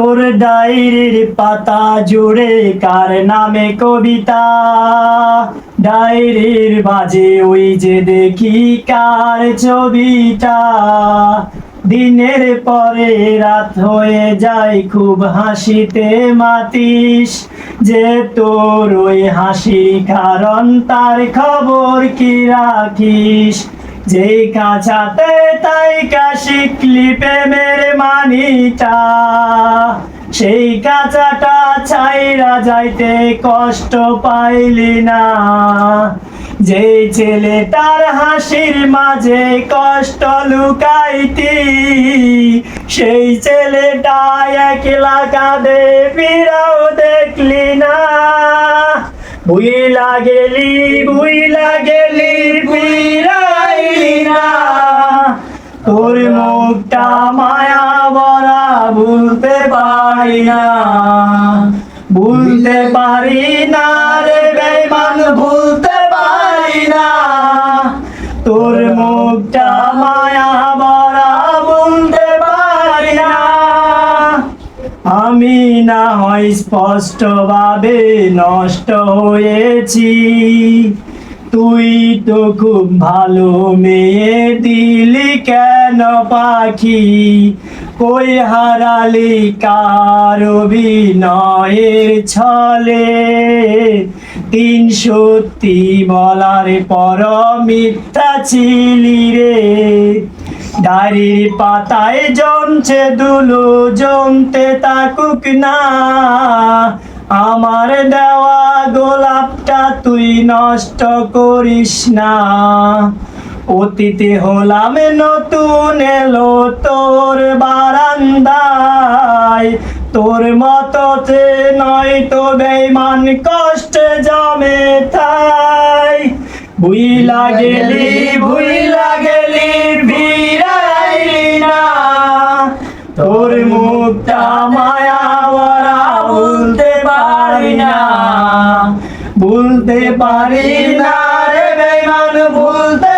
তোর ডায়েরির পাতা জুড়ে কার নামে কবিতা? ডায়েরির বাজে ওই যে দেখি কার ছবিটা। দিনের পরে রাত হয়ে যায়, খুব হাসিতে মাতিস যে তোর ওই হাসির কারণ, তার খবর কি রাখিস? যেই কাছাতে তাই কাশি ক্লিপে মেরে মানিটা। সেই কাঁচাটা ছাইরা যাইতে কষ্ট পাইলি না। যে ছেলেটার হাসির মাঝে কষ্ট লুকাইতি, সেই ছেলেটা একলা কাঁদে ফিরাও দেখলি না। বুইলা গেলি বুইলা গেলি মায়া ভরা ভুলতে পারি না। ভুলতে পারি না রে বেমান ভুলতে পারি না। তোর মুখটা মায়া ভরা ভুলতে পারি না। আমি না হয় স্পষ্টভাবে নষ্ট হয়েছি। তুই তো খুব ভালো মেয়ে দিলি কেন পাখি? কই হারালি কার বিনয়ের ছলে? তিন সত্যি বলার পর মিথ্যা ছিলি রে। ডায়েরির পাতায় জমছে দুলো, জমতে তাকুক না। আমার দেওয়া গোলাপটা তুই নষ্ট করিস না। অতীতে হলাম নতুন, এলো তোর বারান্দায়। তোর মততে নয় তো বেমান কষ্ট জমে তাই বুই গেলি ভুলতে পারি না রে বেমান ভুলতে